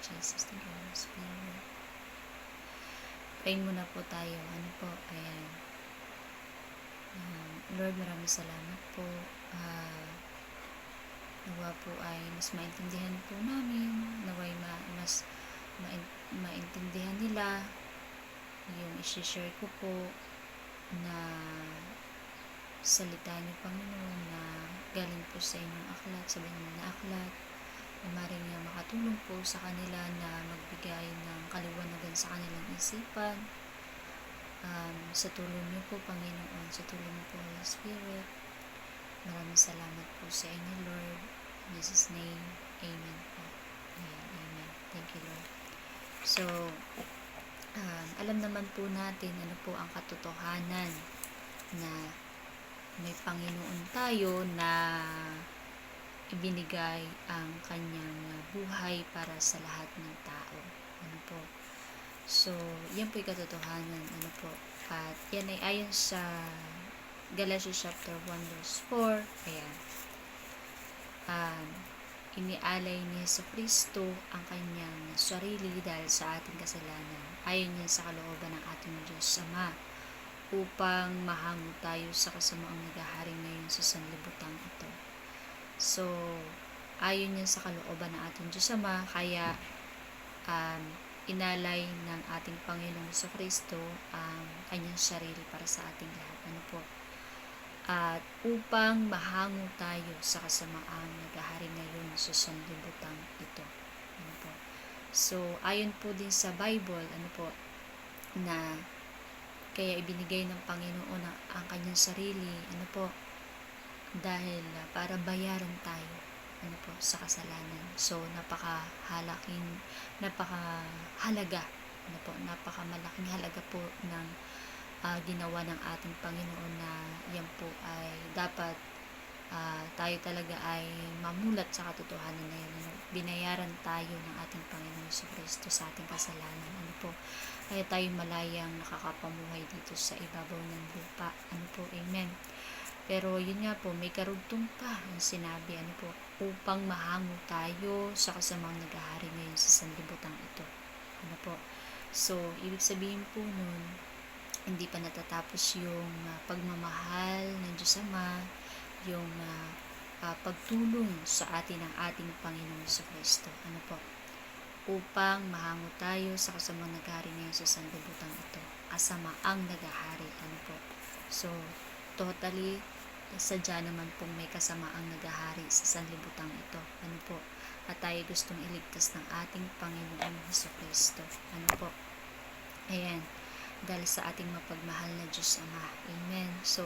Jesus, you, Holy Spirit. Pray muna po tayo. Ano po, ayan. Um, Lord, maraming salamat po. Ah, nawa po ay mas maintindihan po namin. Naway ma, mas main- maintindihan nila yung isi-share ko po na salita niyo Panginoon na galing po sa inyong aklat, sa banal na aklat na maring nga makatulong po sa kanila na magbigay ng kaliwanagan sa kanilang isipan. Um, sa tulong niyo po Panginoon, sa tulong niyo po Holy Spirit. Maraming salamat po sa inyo Lord. In Jesus name, Amen po. Amen, Amen, thank you Lord. So um, alam naman po natin ano po ang katotohanan na may Panginoon tayo na ibinigay ang kanyang buhay para sa lahat ng tao. Ano po? So, yan po yung katotohanan. Ano po? At yan ay ayon sa Galatians chapter 1 verse 4. Ayan. Um, inialay ni Yeso Kristo ang kanyang sarili dahil sa ating kasalanan. Ayon yan sa kalooban ng ating Diyos Ama upang mahango tayo sa kasamaang nagahari ngayon sa sanlibutan ito. So, ayon yan sa kalooban ng ating Diyos Ama, kaya um, inalay ng ating Panginoong Heso Kristo ang kanyang sarili para sa ating lahat. Ano po? At upang mahango tayo sa kasamaang nagahari ngayon sa sanlibutan ito. Ano po? So, ayon po din sa Bible, ano po, na kaya ibinigay ng Panginoon ang, ang kanyang sarili, ano po, dahil uh, para bayaran tayo, ano po, sa kasalanan. So, napakahalaking, napakahalaga, ano po, napakamalaking halaga po ng uh, ginawa ng ating Panginoon na yan po ay dapat uh, tayo talaga ay mamulat sa katotohanan na yun. Ano, binayaran tayo ng ating Panginoon sa Kristo sa ating kasalanan. Ano po, kaya tayo malayang nakakapamuhay dito sa ibabaw ng lupa. Ano po, Amen. Pero yun nga po, may karugtong pa ang sinabi, ano po, upang mahango tayo sa kasamang nagahari ngayon sa sanlibutan ito. Ano po. So, ibig sabihin po nun, hindi pa natatapos yung uh, pagmamahal ng Diyos Ama, yung uh, uh, pagtulong sa atin ng ating Panginoon sa Kristo. Ano po? Upang mahango tayo sa kasamang nagahari ngayon sa sanlibutan ito. Kasama ang nagahari. Ano po? So, totally sadya naman pong may kasamaang nagahari sa sanlibutan ito. Ano po? At tayo gustong iligtas ng ating Panginoong Heso Kristo. Ano po? Ayan. Dahil sa ating mapagmahal na Diyos Ama. Amen. So,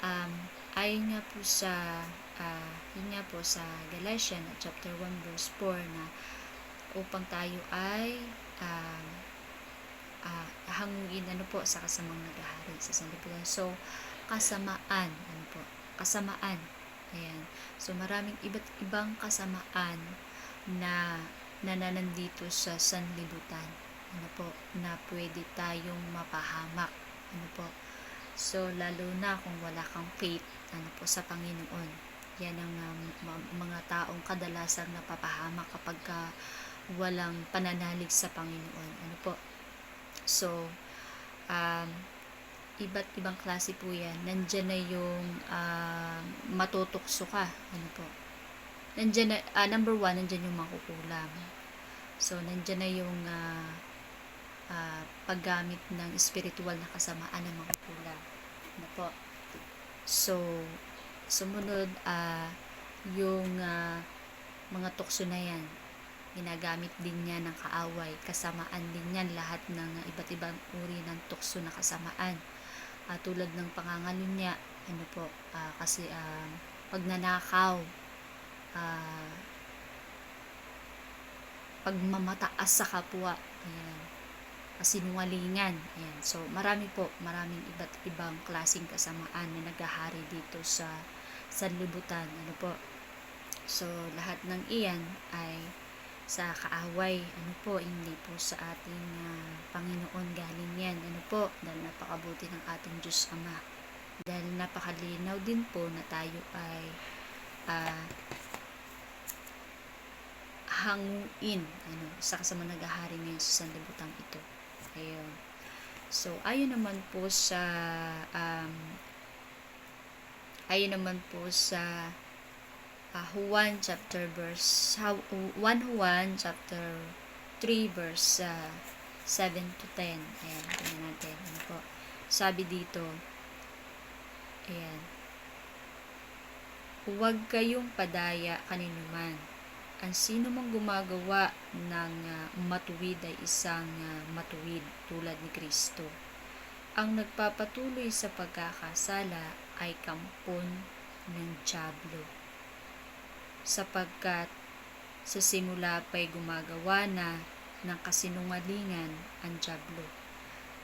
um, ayon nga po sa uh, yun nga po sa Galatians chapter 1 verse 4 na upang tayo ay um, uh, hangugin ano po sa kasamang nagahari sa sanlibutan. So, kasamaan. Ano po? Kasamaan. Ayan. So, maraming iba't ibang kasamaan na nananandito sa sanlibutan. Ano po? Na pwede tayong mapahamak. Ano po? So, lalo na kung wala kang faith, ano po, sa Panginoon. Yan ang um, mga taong kadalasang napapahamak kapag ka walang pananalig sa Panginoon. Ano po? So, um, iba't ibang klase po yan. Nandyan na yung uh, matutokso ka. Ano po? Nandyan na, uh, number one, nandyan yung makukulam. So, nandyan na yung uh, uh, paggamit ng spiritual na kasamaan ng makukulam. Ano po? So, sumunod, uh, yung uh, mga tukso na yan, ginagamit din niya ng kaaway. Kasamaan din yan lahat ng iba't ibang uri ng tukso na kasamaan uh, tulad ng pangangalunya ano po uh, kasi uh, pagnanakaw uh, pagmamataas sa kapwa ayan kasinungalingan ayan. So marami po maraming iba't ibang klasing kasamaan na naghahari dito sa sanlibutan ano po. So lahat ng iyan ay sa kaaway, ano po, hindi po sa ating uh, Panginoon galing yan, ano po, dahil napakabuti ng ating Diyos Ama. Dahil napakalinaw din po na tayo ay uh, hanguin ano, sa kasama naghahari ngayon sa sanlibutan ito. Ayun. So, ayon naman po sa um, ayon naman po sa uh, Juan chapter verse 1 Juan chapter 3 verse uh, 7 to 10. Ayan, tingnan natin. Ano po? Sabi dito, ayan, Huwag kayong padaya kaninuman. Ang sino mang gumagawa ng uh, matuwid ay isang uh, matuwid tulad ni Kristo. Ang nagpapatuloy sa pagkakasala ay kampon ng Diablo. Sapagkat sa simula pa'y gumagawa na ng kasinungalingan ang Diablo.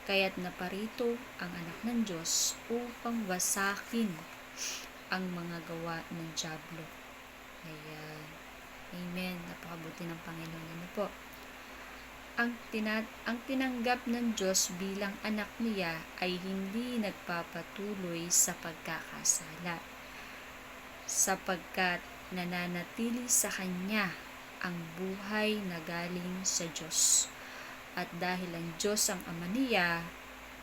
Kaya't naparito ang anak ng Diyos upang wasakin ang mga gawa ng Diablo. Ayan. Amen. Napakabuti ng Panginoon. Ano po? Ang, tinat ang tinanggap ng Diyos bilang anak niya ay hindi nagpapatuloy sa pagkakasala sapagkat nananatili sa Kanya ang buhay na galing sa Diyos. At dahil ang Diyos ang ama niya,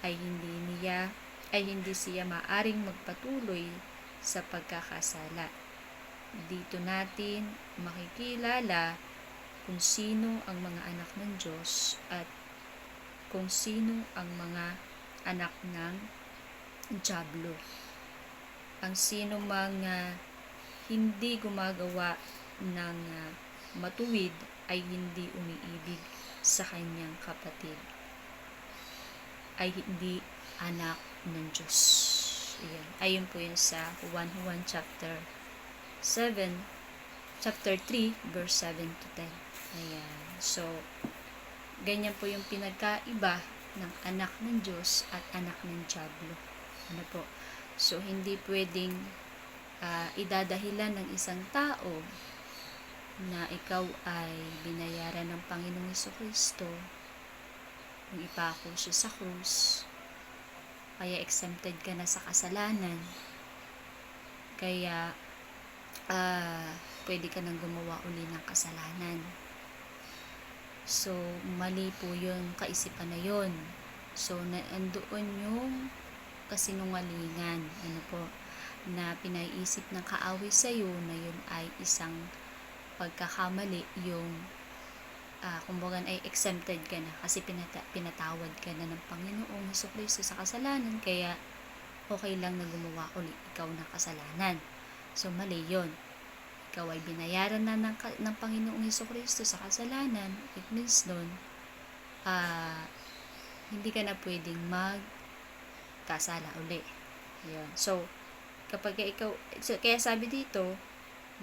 ay hindi niya ay hindi siya maaring magpatuloy sa pagkakasala. Dito natin makikilala kung sino ang mga anak ng Diyos at kung sino ang mga anak ng Diablo. Ang sino mga hindi gumagawa ng uh, matuwid ay hindi umiibig sa kanyang kapatid. Ay hindi anak ng Diyos. Ayan. Ayun po yun sa 1 Juan chapter 7, chapter 3, verse 7 to 10. Ayan. So, ganyan po yung pinagkaiba ng anak ng Diyos at anak ng Diablo. Ano po? So, hindi pwedeng uh, idadahilan ng isang tao na ikaw ay binayaran ng Panginoong Heso Kristo kung ipako siya sa krus kaya exempted ka na sa kasalanan. Kaya uh, pwede ka nang gumawa uli ng kasalanan. So mali po yung kaisipan na yon so na, andoon yung kasinungalingan. Ano po na pinaiisip ng kaaway sa'yo na yun ay isang pagkakamali yung uh, kumbaga ay exempted ka na kasi pinata- pinatawad ka na ng Panginoong Heso Kristo sa kasalanan kaya okay lang na gumawa ulit ikaw ng kasalanan. So mali yon. Ikaw ay binayaran na ng, ng Panginoong Heso Kristo sa kasalanan. It means nun, uh, hindi ka na pwedeng magkasala uli. Yun. So, kapag ikaw, so, kaya sabi dito,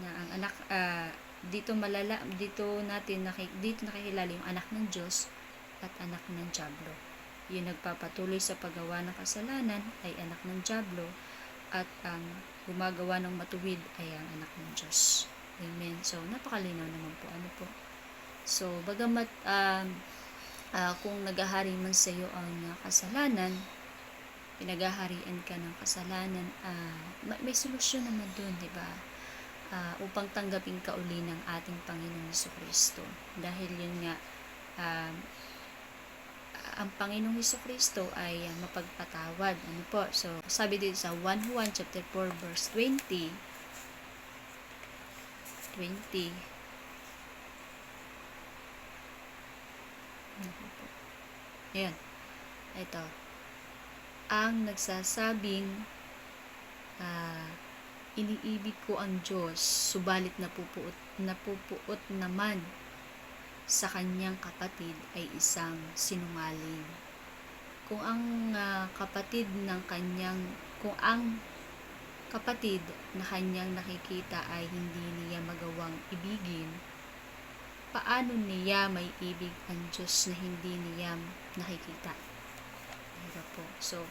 na ang anak, uh, dito malala dito natin nakik, dito nakikilala yung anak ng Diyos at anak ng Diablo. Yung nagpapatuloy sa paggawa ng kasalanan ay anak ng Diablo at ang gumagawa ng matuwid ay ang anak ng Diyos. Amen. So, napakalinaw naman po. Ano po? So, bagamat um, uh, kung nagahari man sa iyo ang kasalanan, pinagaharian ka ng kasalanan, uh, may, solusyon naman doon, di ba? uh, upang tanggapin ka uli ng ating Panginoong Heso Kristo. Dahil yun nga, um, ang Panginoong Heso Kristo ay uh, mapagpatawad. Ano po? So, sabi dito sa 1 Juan chapter 4 verse 20, 20, Ayan. Ito. Ang nagsasabing uh, iniibig ko ang Diyos, subalit napupuot, napupuot naman sa kanyang kapatid ay isang sinungaling. Kung ang uh, kapatid ng kanyang, kung ang kapatid na kanyang nakikita ay hindi niya magawang ibigin, paano niya may ibig ang Diyos na hindi niya nakikita? Diba po? So,